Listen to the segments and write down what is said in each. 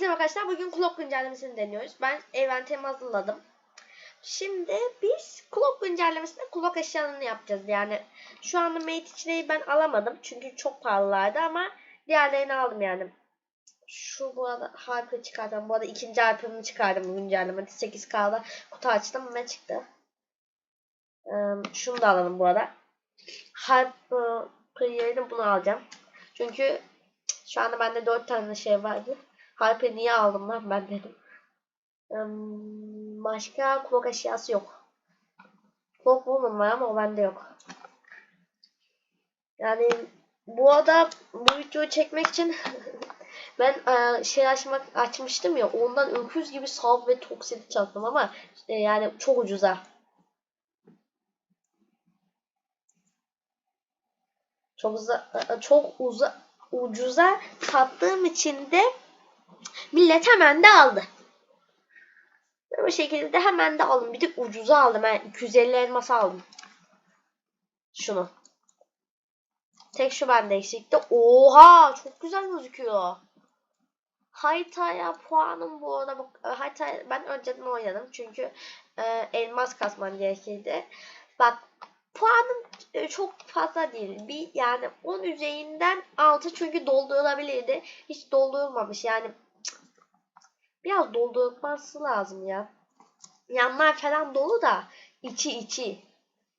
merhaba arkadaşlar. Bugün Clock güncellemesini deniyoruz. Ben eventimi hazırladım. Şimdi biz Clock güncellemesinde Clock eşyalarını yapacağız. Yani şu anda Mate içine ben alamadım. Çünkü çok pahalılardı ama diğerlerini aldım yani. Şu bu arada harfi çıkardım. Bu arada ikinci harfimi çıkardım bu güncellemede. 8K'da kutu açtım ve çıktı. Şunu da alalım bu arada. Harp yerine bunu alacağım. Çünkü şu anda bende 4 tane şey vardı. Harp'i niye aldım lan ben dedim. Başka kulak eşyası yok. Kulak woman var ama o bende yok. Yani bu arada bu videoyu çekmek için ben e, şey açmak açmıştım ya ondan öküz gibi salv ve toksiti çaktım ama e, yani çok ucuza. Çok uza, e, çok uza, ucuza sattığım için de millet hemen de aldı. Bu şekilde de hemen de aldım. Bir de ucuza aldım. Ben 250 elmas aldım. Şunu. Tek şu bende eksikti. Oha! Çok güzel gözüküyor. Hayta'ya puanım bu arada. Bak, Hayta ben önceden oynadım. Çünkü e, elmas kasman gerekirdi. Bak puanım e, çok fazla değil. Bir yani 10 üzerinden 6 çünkü doldurulabilirdi. Hiç doldurulmamış. Yani biraz doldurulması lazım ya. Yanlar falan dolu da içi içi.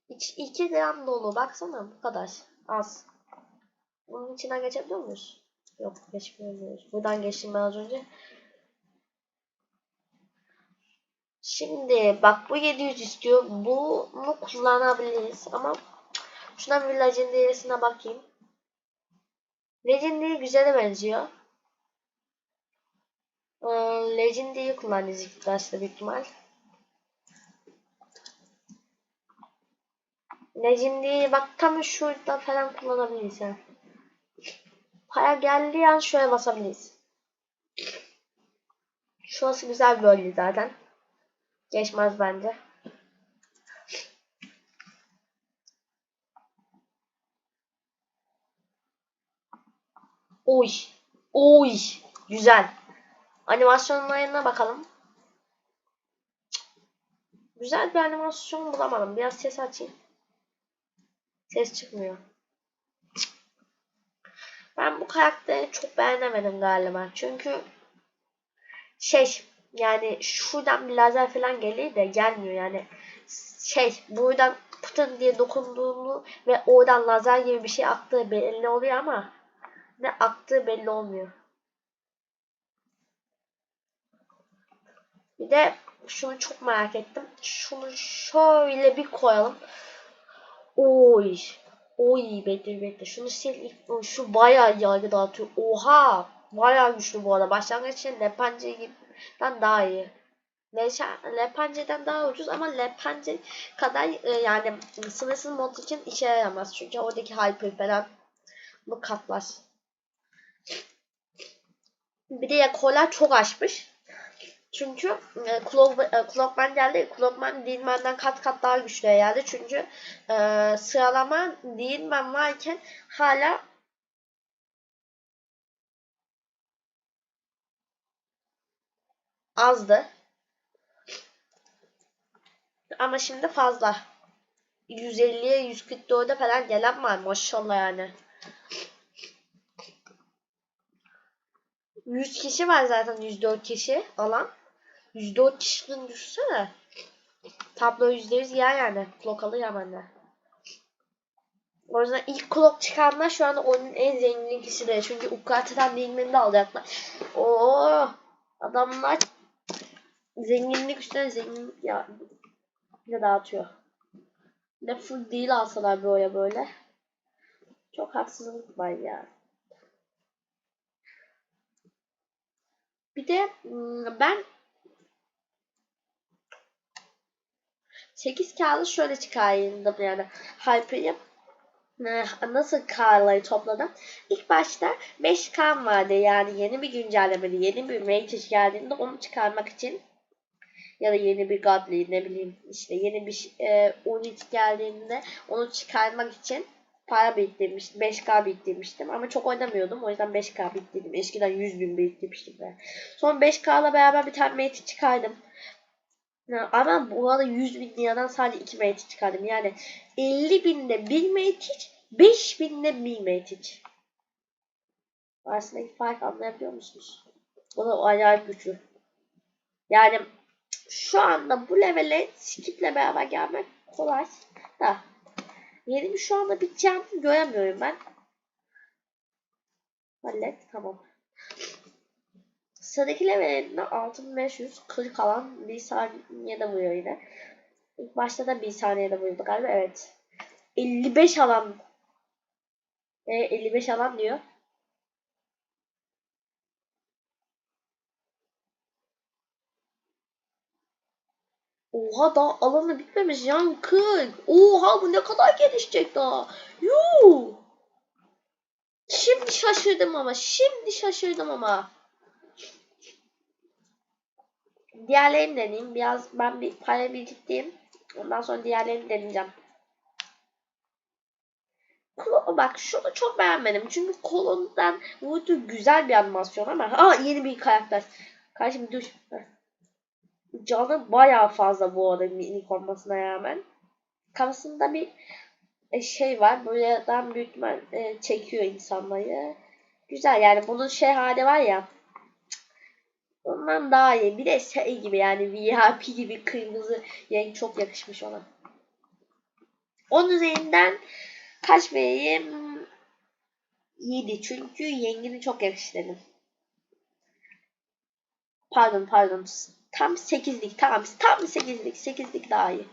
İç 2 gram dolu. Baksana bu kadar. Az. Bunun içinden geçebiliyor muyuz? Yok geçmiyoruz. Buradan geçtim ben az önce. Şimdi bak bu 700 istiyor. Bunu kullanabiliriz ama şuna bir legendary'sine bakayım. Legendary güzele benziyor. Ee, Legendary'i kullanacağız ilk başta büyük ihtimal. Legendary'i bak tam şurada falan kullanabiliriz yani. Para geldiği an şuraya basabiliriz. Şurası güzel bir bölge zaten. Geçmez bence. Oy. Oy. Güzel. Animasyonlarına bakalım. Güzel bir animasyon bulamadım. Biraz ses açayım. Ses çıkmıyor. Ben bu karakteri çok beğenemedim galiba. Çünkü şey yani şuradan bir lazer falan geliyor da gelmiyor yani. Şey buradan pıtın diye dokunduğunu ve oradan lazer gibi bir şey aktığı belli oluyor ama ne aktığı belli olmuyor. Bir de şunu çok merak ettim. Şunu şöyle bir koyalım. Oy. Oy bekle bekle. Şunu sil. Şu bayağı yargı dağıtıyor. Oha. Bayağı güçlü bu arada. Başlangıç için Lepence gibi'den daha iyi. Lepence'den daha ucuz ama Lepence kadar e, yani sınırsız mod için işe yaramaz. Çünkü oradaki hyper falan bu katlar. Bir de Yakolar çok açmış. Çünkü e, Clock, e, geldi. Clockman Dealman'dan kat kat daha güçlü geldi. Çünkü e, sıralama Dealman varken hala azdı. Ama şimdi fazla. 150'ye 144'e falan gelen var maşallah yani. 100 kişi var zaten 104 kişi alan. 104 kişinin düşsene. Tablo %100 yer yani. Clock ya bende. O yüzden ilk clock çıkanlar şu anda oyunun en zengin kişileri. Çünkü UKT'den değilmeni de alacaklar. Oo, adamlar zenginlik üstüne zenginlik ya ne dağıtıyor. Ne full değil alsalar böyle böyle. Çok haksızlık var ya. Bir de ben 8 kağıdı şöyle çıkardım yani Hyper'ı nasıl K'ları topladım. İlk başta 5 K vardı yani yeni bir güncellemede yeni bir Matrix geldiğinde onu çıkarmak için ya da yeni bir Godly ne bileyim işte yeni bir e, unit geldiğinde onu çıkarmak için para biriktirmiştim. 5K biriktirmiştim. Ama çok oynamıyordum. O yüzden 5K biriktirdim. Eskiden 100 bin biriktirmiştim ben. Sonra 5K'la beraber bir tane mate çıkardım. Ama bu arada 100 bin liradan sadece 2 mate çıkardım. Yani 50 binde 1 mate 5 binde 1 mate Arasındaki fark anlayabiliyor musunuz? Bu da acayip güçlü. Yani şu anda bu levele skiple beraber gelmek kolay da yeni bir şu anda biteceğini göremiyorum ben. Hallet tamam. Sıradaki levelinde 6540 alan bir saniyede vuruyor yine. İlk başta da bir saniyede vuruyordu galiba evet. 55 alan. E, 55 alan diyor. Oha daha alanı bitmemiş yan 40. Oha bu ne kadar gelişecek daha. Yuu. Şimdi şaşırdım ama. Şimdi şaşırdım ama. Diğerlerini deneyeyim. Biraz ben bir para biriktireyim. Ondan sonra diğerlerini deneyeceğim. Klo, bak şunu çok beğenmedim. Çünkü kolondan vurduğu güzel bir animasyon ama. Aa yeni bir karakter. Karşım dur. Canı bayağı fazla bu arada minik olmasına rağmen. Kafasında bir e, şey var. Buradan büyük ihtimal e, çekiyor insanları. Güzel yani bunun şey hali var ya. Ondan daha iyi. Bir de şey gibi yani VIP gibi kırmızı renk çok yakışmış ona. Onun üzerinden kaç vereyim? 7 çünkü yengini çok yakıştırdım. Pardon pardon. Tam 8'lik tamam. Tam 8'lik. 8'lik daha iyi.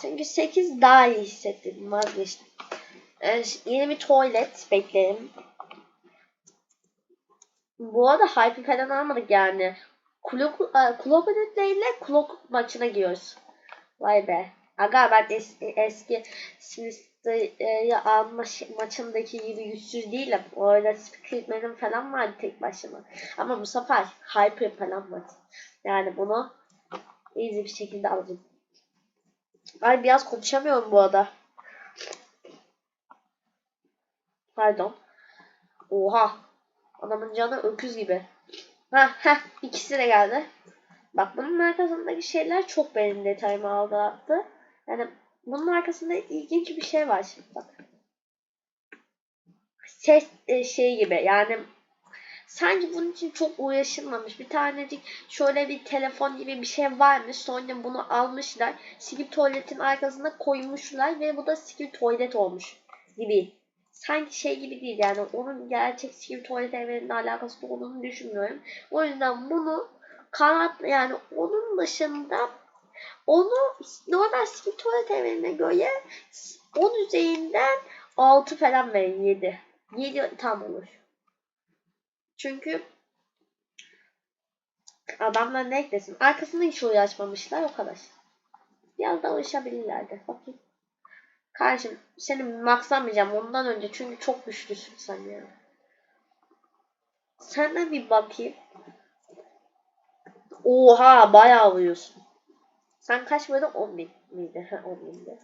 Çünkü 8 daha iyi hissettim. Vazgeçtim. Ee, yeni bir tuvalet beklerim. Bu arada hype falan almadık yani. Kulok, kulok ile kulok maçına giriyoruz. Vay be. Aga ben es, eski Smith'ı alma maçındaki gibi yüzsüz değilim. Orada Speaker'lerim falan vardı tek başıma. Ama bu sefer Hyper falan var. Yani bunu easy bir şekilde alacağım. Ay biraz konuşamıyorum bu arada. Pardon. Oha. Adamın canı öküz gibi. Ha ha ikisi de geldi. Bak bunun arkasındaki şeyler çok benim detayımı aldı attı. Yani bunun arkasında ilginç bir şey var şimdi bak. Ses e, şey gibi yani sanki bunun için çok uğraşılmamış. Bir tanecik şöyle bir telefon gibi bir şey varmış. Sonra bunu almışlar. Skip tuvaletin arkasına koymuşlar ve bu da skip tuvalet olmuş gibi. Sanki şey gibi değil yani onun gerçek skip tuvalet evreninin alakası olduğunu düşünmüyorum. O yüzden bunu kanat yani onun dışında onu normal skip tuvalet evrenine göre 10 üzerinden 6 falan verin 7. 7 tam olur. Çünkü adamlar ne eklesin? Arkasında hiç uğraşmamışlar o kadar. Biraz da uğraşabilirlerdi. Bakayım. Kardeşim seni maksamayacağım ondan önce çünkü çok güçlüsün sen ya. Sana bir bakayım. Oha bayağı vuruyorsun. Sen kaç verdin? 10 bin miydi? Ha 10 bindi.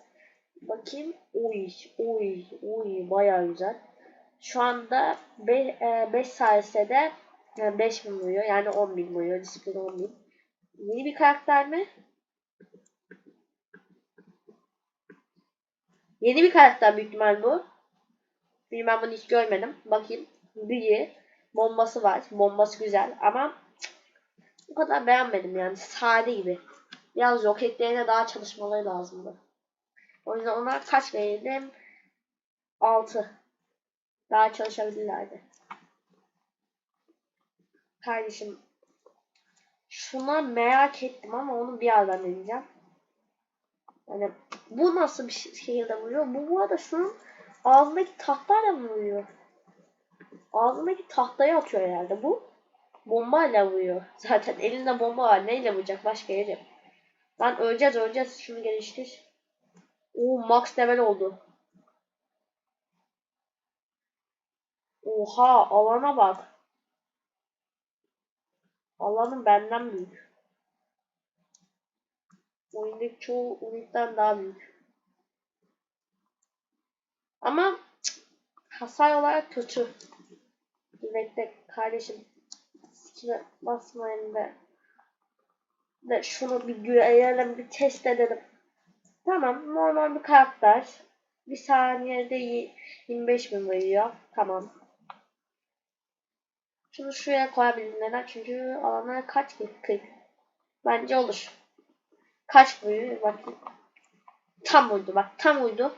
Bakayım. Uy, uy, uy bayağı güzel. Şu anda 5 e, sayesinde yani 5 bin vuruyor. Yani 10 bin vuruyor. Disiplin 10 bin. Yeni bir karakter mi? Yeni bir karakter büyük ihtimal bu. Çünkü ben bunu hiç görmedim. Bakayım. Büyü. Bombası var. Bombası güzel ama bu kadar beğenmedim yani. Sade gibi. Biraz roketlerine daha çalışmaları lazımdı. O yüzden ona kaç verirdim? 6. Daha çalışabilirlerdi. Kardeşim şuna merak ettim ama onu bir yerden deneyeceğim. Yani bu nasıl bir şekilde vuruyor? Bu bu arada şunun ağzındaki tahtayla mı vuruyor? Ağzındaki tahtayı atıyor herhalde bu. Bombayla vuruyor. Zaten elinde bomba var. Neyle vuracak? Başka yere. Lan öleceğiz öleceğiz. Şunu geliştir. Oo max level oldu. Oha alana bak. Alanın benden büyük. Oyundaki çoğu unitten daha büyük. Ama cık, hasar olarak kötü. Bekle kardeşim. Skill'e basmayın da. De şunu bir görelim, bir test edelim. Tamam, normal bir karakter. Bir saniyede y- 25 bin vuruyor. Tamam. Şunu şuraya koyabilirim. Neden? Çünkü alanlar kaç ki? 40. Bence olur. Kaç vuruyor? Bakayım. Tam uydu bak. Tam uydu.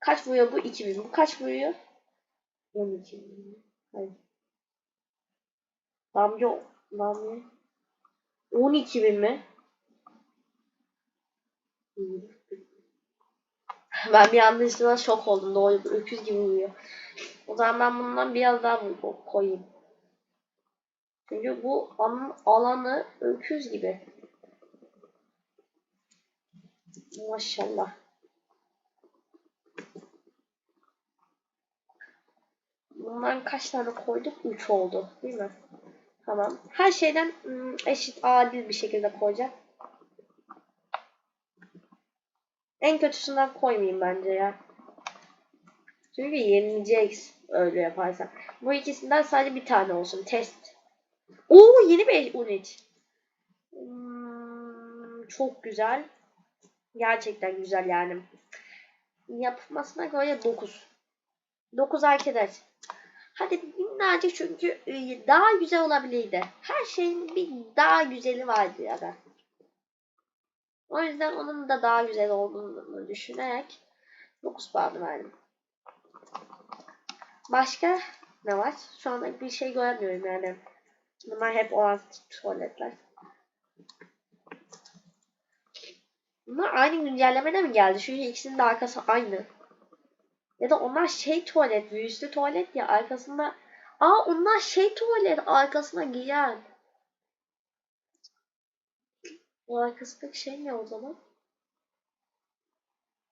Kaç vuruyor bu? 2000. Bu kaç vuruyor? 12 bin. Hayır. Damga damga 12 bin mi? Ben bir anda üstüne şok oldum. Doğru öküz gibi uyuyor. O zaman ben bundan biraz daha koyayım. Çünkü bu an, alanı öküz gibi. Maşallah. Bundan kaç tane koyduk? 3 oldu. Değil mi? Tamam. Her şeyden ım, eşit adil bir şekilde koyacağım. En kötüsünden koymayayım bence ya. Çünkü yenileceksin öyle yaparsan. Bu ikisinden sadece bir tane olsun. Test. Oo yeni bir unit. Hmm, çok güzel. Gerçekten güzel yani. Yapmasına göre 9. 9 arkadaş. Hadi minnacık çünkü e, daha güzel olabilirdi. Her şeyin bir daha güzeli vardı ya da. O yüzden onun da daha güzel olduğunu düşünerek 9 puan verdim. Başka ne var? Şu anda bir şey göremiyorum yani. Bunlar hep olan tuvaletler. Bunlar aynı güncellemede mi geldi? Çünkü ikisinin de arkası aynı. Ya da onlar şey tuvalet, yüzlü tuvalet ya arkasında. Aa onlar şey tuvalet arkasına giyen. O arkasındaki şey ne o zaman?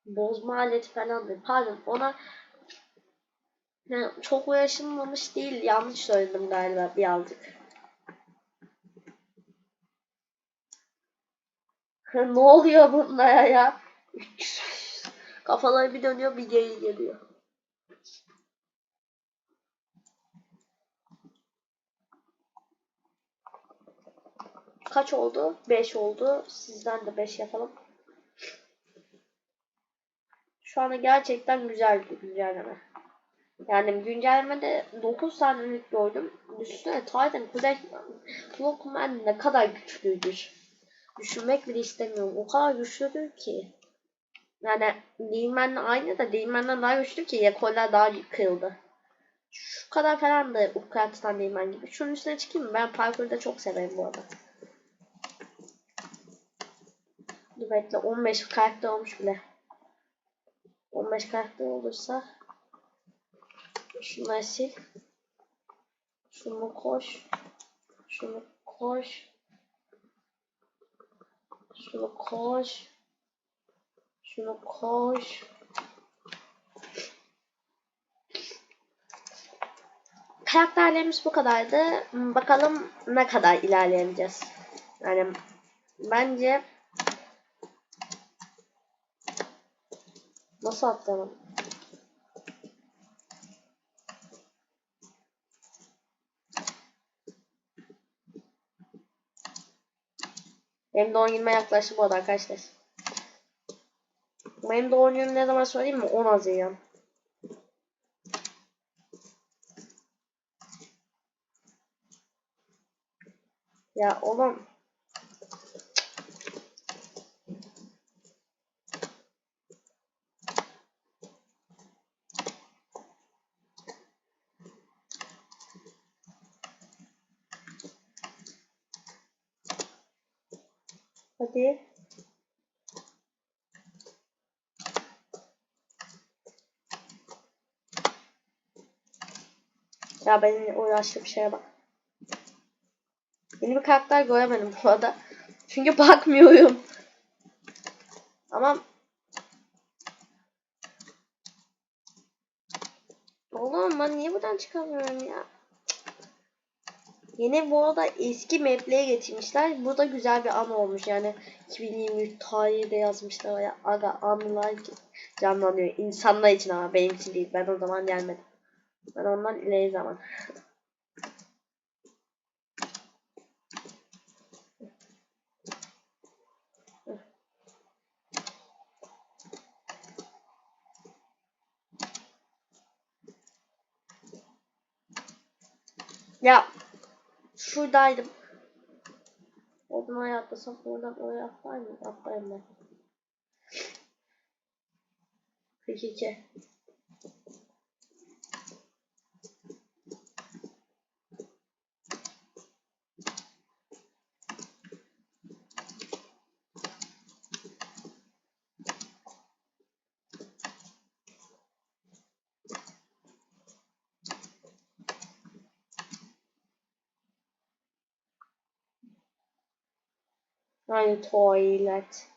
Bozma aleti falandır. Pardon ona yani çok uğraşılmamış değil. Yanlış söyledim galiba birazcık. Ne oluyor bunlara ya? Kafaları bir dönüyor bir geri geliyor. Kaç oldu? 5 oldu. Sizden de 5 yapalım. Şu anda gerçekten güzel bir güncelleme. Yani güncellemede 9 tanelik gördüm. Düşünsene Titan Clockman ne kadar güçlüdür. Düşünmek bile istemiyorum. O kadar güçlüdür ki. Yani Değirmen'le aynı da Değirmen'den daha güçlü ki Yakoller daha kırıldı. Şu kadar falan da Ukrat'tan Değirmen gibi. Şunun üstüne çıkayım mı? Ben parkurda çok severim bu arada. Dur bekle 15 karakter olmuş bile. 15 karakter olursa şunu sil. Şunu koş. Şunu koş. Şunu koş. Şunu koş. Karakterlerimiz bu kadardı. Bakalım ne kadar ilerleyeceğiz. Yani bence nasıl atlayalım? Benim doğum günüme yaklaştı bu arada arkadaşlar. Benim doğum günüm ne zaman söyleyeyim mi? 10 Haziran. Ya oğlum. Hadi. Ya benim uğraştığım şeye bak. Yeni bir karakter göremedim bu arada. Çünkü bakmıyorum. Ama Oğlum ben niye buradan çıkamıyorum ya? Yeni bu arada eski map'lere getirmişler. Bu da güzel bir an olmuş yani 2023 tarihi de yazmışlar ya aga anılar canlanıyor. İnsanlar için ama benim için değil. Ben o zaman gelmedim. Ben ondan ileri zaman. Ya şuradaydım. Oradan oraya atlasam oradan oraya atlar mı? Atlarım ben. 42. Yani tuvalet.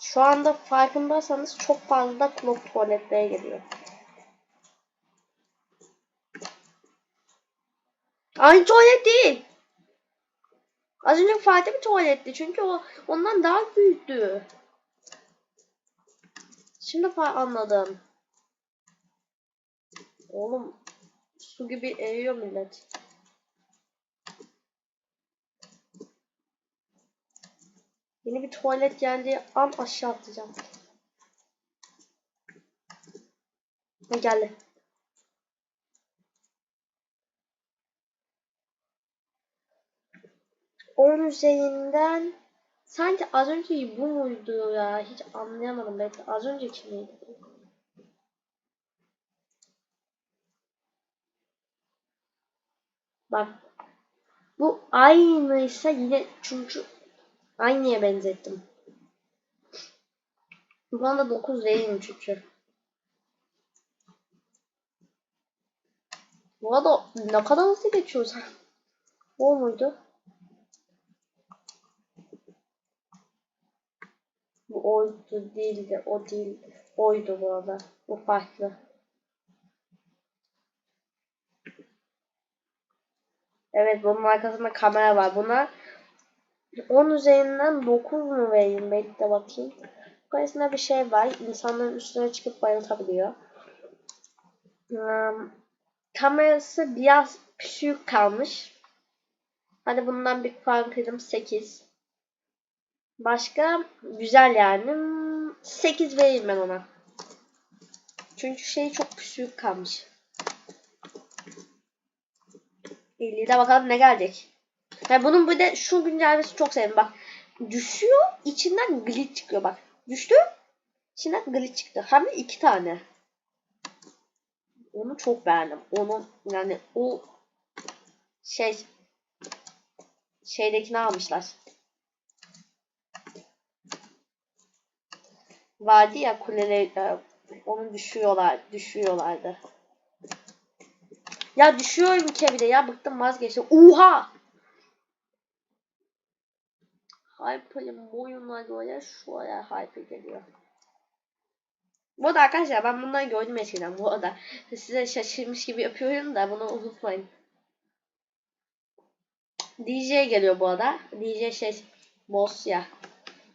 Şu anda farkındaysanız çok fazla klop tuvaletlere geliyor. Aynı tuvalet değil. Az önce Fatih bir tuvaletti çünkü o ondan daha büyüktü. Şimdi anladım. Oğlum su gibi eriyor millet. Yeni bir tuvalet geldiği an aşağı atacağım. Ne geldi? On üzerinden sanki az önce bu muydu ya? Hiç anlayamadım. Bekle az önceki miydi? Bak bu aynıysa yine çünkü aynıya benzettim. Buna da 9 vereyim çünkü. Bu arada ne kadar hızlı geçiyoruz. O muydu? Bu oydu değildi. O değil. Oydu bu arada. Bu farklı. Evet bunun arkasında kamera var. Buna 10 üzerinden 9 mu vereyim? Bekle bakayım. Yukarısında bir şey var. İnsanların üstüne çıkıp bayıltabiliyor. Um, kamerası biraz küçük kalmış. Hadi bundan bir puan kırdım. 8. Başka güzel yani. 8 vereyim ben ona. Çünkü şey çok küçük kalmış. 50'de bakalım ne gelecek. Yani bunun bir de şu güncellemesi çok sevdim. Bak düşüyor içinden glitch çıkıyor bak. Düştü içinden glitch çıktı. Hem de iki tane. Onu çok beğendim. Onun yani o şey şeydekini almışlar. Vardı ya kuleleri e, onu düşüyorlar, düşüyorlardı. Ya düşüyorum ki bir de ya bıktım vazgeçtim. Oha! Hyper'ın boyuna göre şu ara Hyper geliyor. Bu arada arkadaşlar ben bundan gördüm eskiden bu arada. Size şaşırmış gibi yapıyorum da bunu unutmayın. DJ geliyor bu arada. DJ şey boss ya.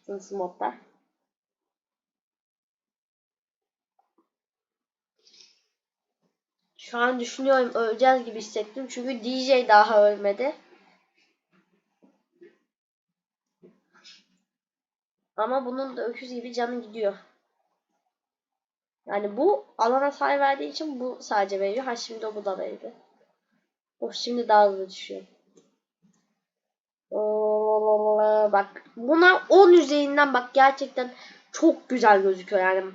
Sınırsız modda. Şu an düşünüyorum öleceğiz gibi hissettim. Çünkü DJ daha ölmedi. Ama bunun da öküz gibi canı gidiyor. Yani bu alana say verdiği için bu sadece veriyor. Ha şimdi o bu da verdi. O şimdi daha hızlı düşüyor. Bak buna 10 üzerinden bak gerçekten çok güzel gözüküyor yani.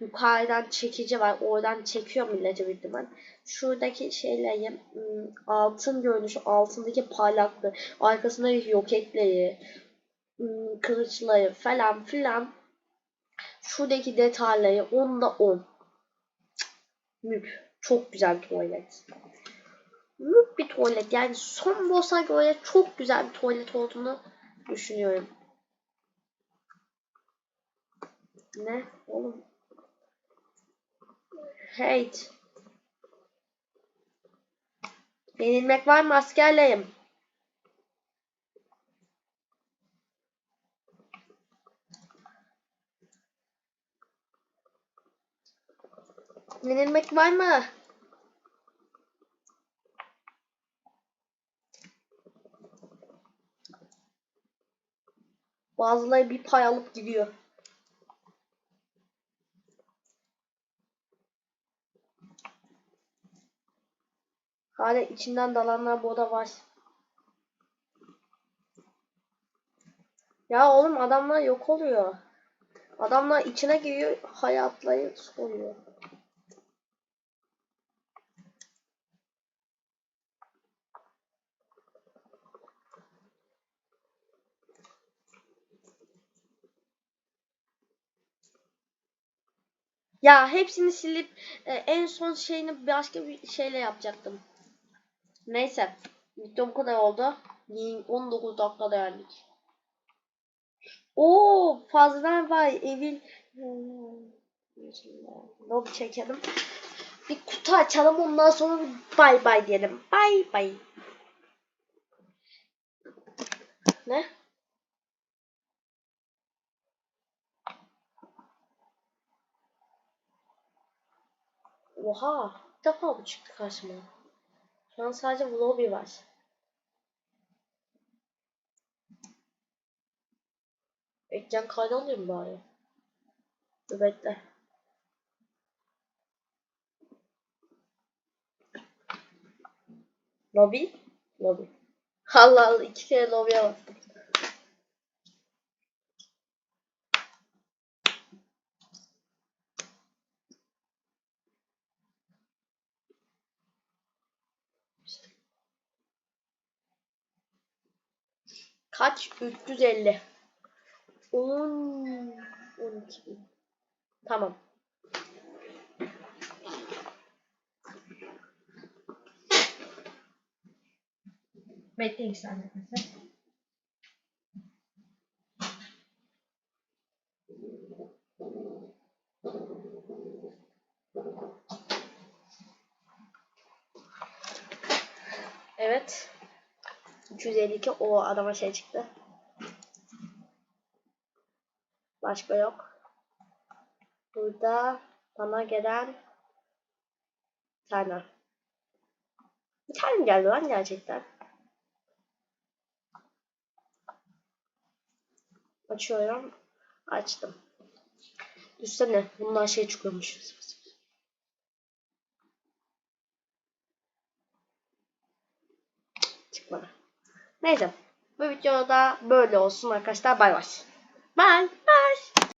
Yukarıdan çekici var. Oradan çekiyor milleti büyük ihtimal. Şuradaki şeyleri altın görünüşü, altındaki parlaklığı, arkasındaki roketleri, kılıçları falan filan şuradaki detayları onda 10. Mük. Çok güzel tuvalet. Mük bir tuvalet. Yani son boss'a göre çok güzel bir tuvalet olduğunu düşünüyorum. Ne? Oğlum. Hate. Yenilmek var mı askerleyim? Yenilmek var mı? Bazıları bir pay alıp gidiyor. Hala içinden dalanlar bu da var. Ya oğlum adamlar yok oluyor. Adamlar içine giriyor, hayatları soruyor. Ya hepsini silip e, en son şeyini başka bir şeyle yapacaktım. Neyse. Video bu kadar oldu. 19 dakikada geldik. Oo fazladan var evin. Lobi çekelim. Bir kutu açalım ondan sonra bay bay diyelim. Bay bay. Ne? Oha. Bir defa bu çıktı karşıma. Şu an sadece lobby var. Ekran kaydı alayım bari. Dur. Lobby? Lobby. Allah Allah iki kere lobby'e bastım. Kaç? 350. 10 12 bin. Tamam. Bekleyin arkadaşlar. Evet. 352 o adama şey çıktı. Başka yok. Burada bana gelen tane. Bir tane geldi lan gerçekten? Açıyorum. Açtım. Üstüne bundan şey çıkıyormuş. Çıkmadı. Neyse. Bu videoda böyle olsun arkadaşlar. Bay bay. Bye. Bye.